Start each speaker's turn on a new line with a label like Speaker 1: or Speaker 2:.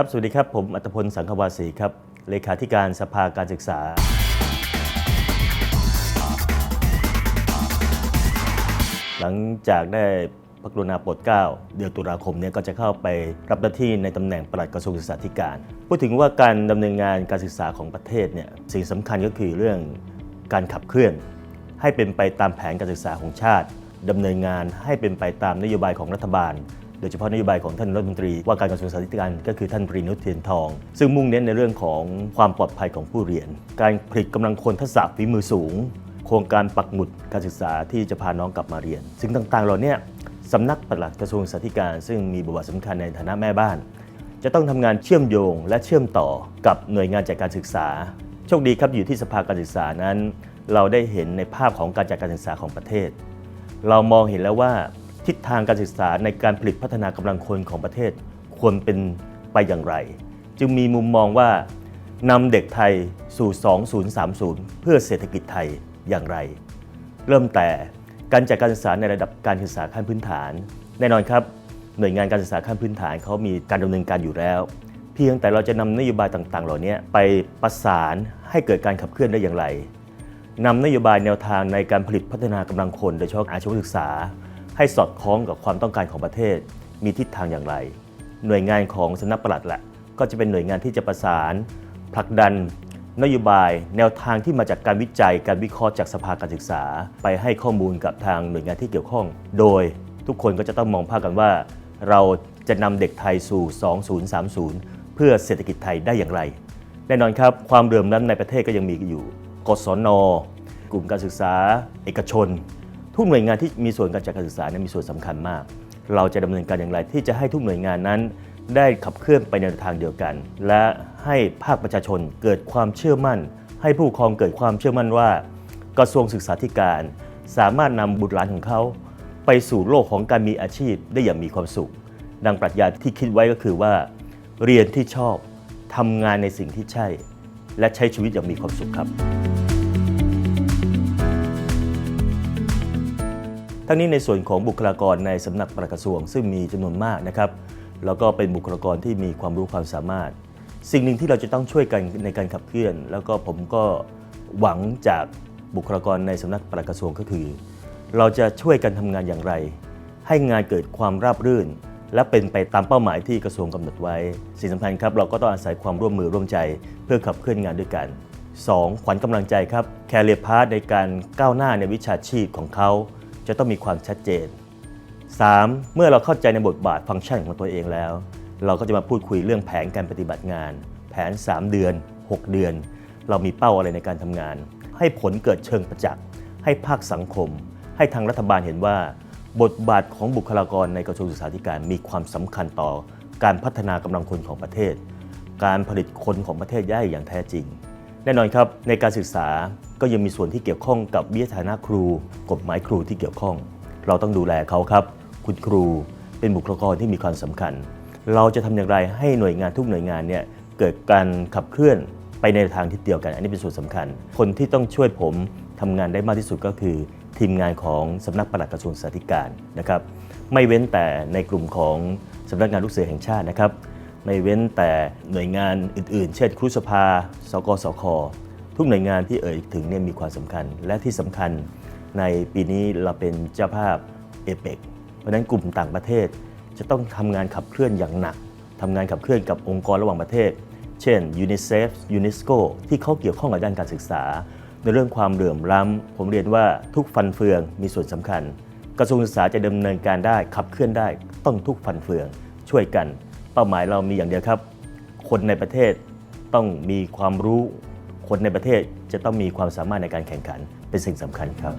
Speaker 1: ครับ สวัสดีครับ ผมอัตพลสังควาสีครับ เลขาธิการสภาการศึกษา หลังจากได้พระกรุณาโปรดเกล้าเดือนตุลาคมเนี่ยก็จะเข้าไปรับหน้าที่ในตำแหน่งปลัดกระทรวงศึกษาธิการ พูดถึงว่าการดำเนินงานการศึกษาของประเทศเนี่ยสิ่งสำคัญก็คือเรื่องการขับเคลื่อน ให้เป็นไปตามแผนการศึกษาของชาติดำเนินงานให้เป็นไปตามนโยบายของรัฐบาล โดยเฉพาะนโยบายของท่านรัฐมนตรี ว่าการกระทรวงศึกษาธิการก็คือท่านปรินุชเทียนทอง ซึ่งมุ่งเน้นในเรื่องของความปลอดภัยของผู้เรียน การผลิตกำลังคนทักษะฝีมือสูง โครงการปักหมุดการศึกษาที่จะพาน้องกลับมาเรียน ซึ่งต่างๆเหล่าเนี้สำนักปลัดกระทรวงศึกษาธิการซึ่งมีบทบาทสำคัญในฐานะแม่บ้าน จะต้องทำงานเชื่อมโยงและเชื่อมต่อกับหน่วยงานจัดการศึกษา โชคดีครับอยู่ที่สภาการศึกษานั้น เราได้เห็นในภาพของการจัดการศึกษาของประเทศ เรามองเห็นแล้วว่า ทิศทางการศึกษาในการผลิตพัฒนากำลังคนของประเทศควรเป็นไปอย่างไร จึงมีมุมมองว่านำเด็กไทยสู่ 2030 เพื่อเศรษฐกิจไทยอย่างไร เริ่มแต่การจัดการศึกษาในระดับการศึกษาขั้นพื้นฐาน แน่นอนครับ หน่วยงานการศึกษาขั้นพื้นฐานเขามีการดำเนินการอยู่แล้ว เพียงแต่เราจะนำนโยบายต่างๆ เหล่านี้ไปประสานให้เกิดการขับเคลื่อนได้อย่างไรนำนโยบายแนวทางในการผลิตพัฒนากำลังคนโดยเฉพาะอาชีวศึกษา ให้สอดคล้องกับความต้องการของประเทศ มีทิศทางอย่างไร หน่วยงานของสำนักปลัดแหละก็จะเป็นหน่วยงานที่จะประสานผลักดันนโยบายแนวทางที่มาจากการวิจัยการวิเคราะห์จากสภาการศึกษา ไปให้ข้อมูลกับทางหน่วยงานที่เกี่ยวข้อง โดยทุกคนก็จะต้องมองภาพกันว่า เราจะนำเด็กไทยสู่ 2030 เพื่อเศรษฐกิจไทยได้อย่างไร แน่นอนครับ ความเรื่มล้ำในประเทศก็ยังมีอยู่ กศน กลุ่มการศึกษา เอกชน ทุกหน่วยงานที่มีส่วนการจัดการศึกษาเนี่ยมีส่วนสำคัญมาก เราจะดำเนินการอย่างไร ที่จะให้ทุกหน่วยงานนั้น ได้ขับเคลื่อนไปในทางเดียวกัน และให้ภาคประชาชนเกิดความเชื่อมั่น ให้ผู้ปกครองเกิดความเชื่อมั่นว่า กระทรวงศึกษาธิการ สามารถนำบุตรหลานของเขา ไปสู่โลกของการมีอาชีพได้อย่างมีความสุข ดังปรัชญาที่คิดไว้ก็คือว่า เรียนที่ชอบทำงานในสิ่งที่ใช่ และใช้ชีวิตอย่างมีความสุขครับ ทั้งนี้ในส่วนของบุคลากรในสำนักปลัดกระทรวง ซึ่งมีจำนวนมากนะครับ แล้วก็เป็นบุคลากรที่มีความรู้ความสามารถ สิ่งหนึ่งที่เราจะต้องช่วยกันในการขับเคลื่อน แล้วก็ผมก็หวังจากบุคลากรในสำนักปลัดกระทรวงก็คือ เราจะช่วยกันทำงานอย่างไร ให้งานเกิดความราบรื่น และเป็นไปตามเป้าหมายที่กระทรวงกำหนดไว้ สิ่งสำคัญครับเราก็ต้องอาศัยความร่วมมือร่วมใจเพื่อขับเคลื่อนงานด้วยกัน 2. ขวัญกำลังใจครับแคเรียพาร์ในการก้าวหน้าในวิชาชีพของเขา จะต้องมีความชัดเจน 3. เมื่อเราเข้าใจในบทบาทฟังก์ชันของตัวเองแล้ว เราก็จะมาพูดคุยเรื่องแผนการปฏิบัติงาน แผน 3 เดือน 6 เดือน เรามีเป้าอะไรในการทำงาน ให้ผลเกิดเชิงประจักษ์ ให้ภาคสังคม ให้ทางรัฐบาลเห็นว่า บทบาทของบุคลากรในกระทรวงศึกษาธิการมีความสำคัญต่อ การพัฒนากำลังคนของประเทศ การผลิตคนของประเทศได้อย่างแท้จริง แน่นอนครับในการศึกษาก็ยังมีส่วนที่เกี่ยวข้องกับวิทยาฐานะครู กฎหมายครูที่เกี่ยวข้อง เราต้องดูแลเขาครับ คุณครูเป็นบุคลากรที่มีความสำคัญ เราจะทำอย่างไรให้หน่วยงานทุกหน่วยงานเนี่ยเกิดการขับเคลื่อนไปในทางที่เดียวกัน อันนี้เป็นส่วนสำคัญ คนที่ต้องช่วยผมทำงานได้มากที่สุดก็คือ ทีมงานของสำนักปลัดกระทรวงศึกษาธิการนะครับไม่เว้นแต่ในกลุ่มของสำนักงานลูกเสือแห่งชาตินะครับ ไม่เว้นแต่หน่วยงานอื่น ๆ เช่นครุสภา สกสค ทุกหน่วยงานที่เอ่ยถึงเนี่ยมีความสำคัญ และที่สำคัญในปีนี้เราเป็นเจ้าภาพเอเปกเพราะนั้นกลุ่มต่างประเทศ จะต้องทำงานขับเคลื่อนอย่างหนักทำงานขับเคลื่อนกับองค์กรระหว่างประเทศ เช่น UNICEF UNESCO ที่เขาเกี่ยวข้องกับด้านการศึกษา ในเรื่องความเหลื่อมล้ำผมเรียนว่าทุกฟันเฟืองมีส่วนสำคัญ กระทรวงศึกษาจะดำเนินการได้ขับเคลื่อนได้ต้องทุกฟันเฟืองช่วยกัน เป้าหมายเรามีอย่างเดียวครับ คนในประเทศต้องมีความรู้ คนในประเทศจะต้องมีความสามารถในการแข่งขันเป็นสิ่งสำคัญครับ